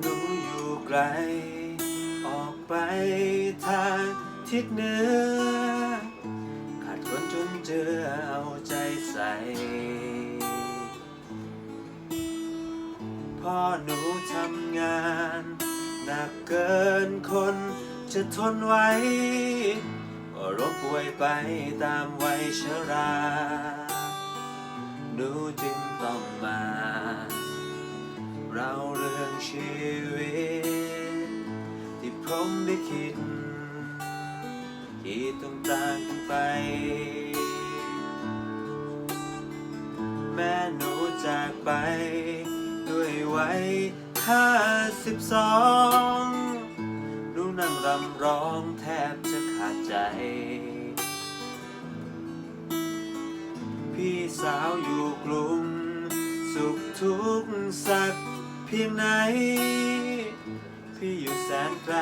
หนูอยู่ไกล ออกไปทางทิศเหนือ ขาดคนจนเจอเอาใจใส่พ่อหนูทำงานหนักเกินคนจะทนไว้ก็รบป่วยไปตามวัยชรา หนูจึงต้องมา เรา ชีวิต ที่ผมได้คิดคิดต้องต่างกันไป แม่หนูจากไป ด้วยวัยห้าสิบสองหนูนั่งรำร้องแทบจะขาดใจ พี่สาวอยู่กรุงสุขทุกข์สัก เพียงไหน พี่อยู่แสนไกล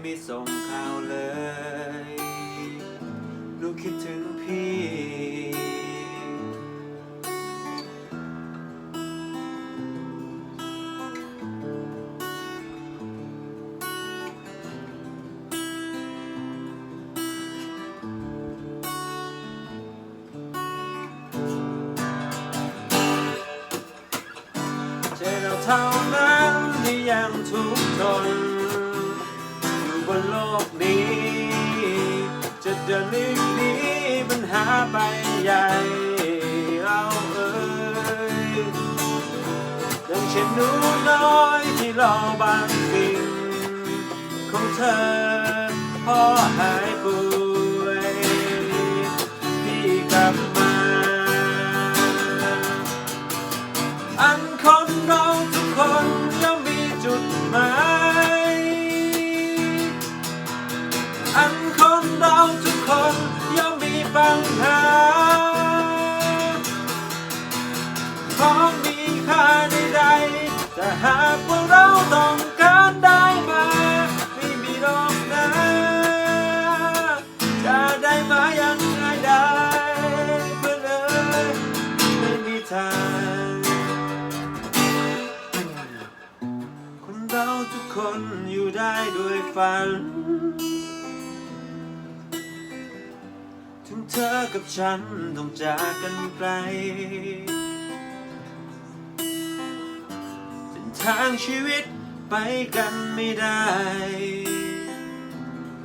ไม่ส่งข่าวเลยหนูคิดถึงพี่ใจเราเท่า นั้นที่ยังทุกข์ทนอยู่บนโลกนี้ จะเดินลีกหนีปัญหาไปใหญ่เราเอ่ยดังเช่นหนูน้อยที่รอบางสิ่งของเธอพอหายป่วยพี่กลับมา อันคนเรา อันคนเราทุกคนย่อมมีปัญหาของมีค่าใดๆแต่หากว่าเราต้องการได้มาไม่มีรอกนะจะได้มาอย่างง่ายได้เพื่อเลยไม่มีทางคนเราทุกคนอยู่ได้ด้วยฝัน ถึงเธอกับฉันต้องจากกันไกลเส้นทางชีวิตไปกันไม่ได้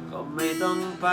ก็ไม่ต้องไป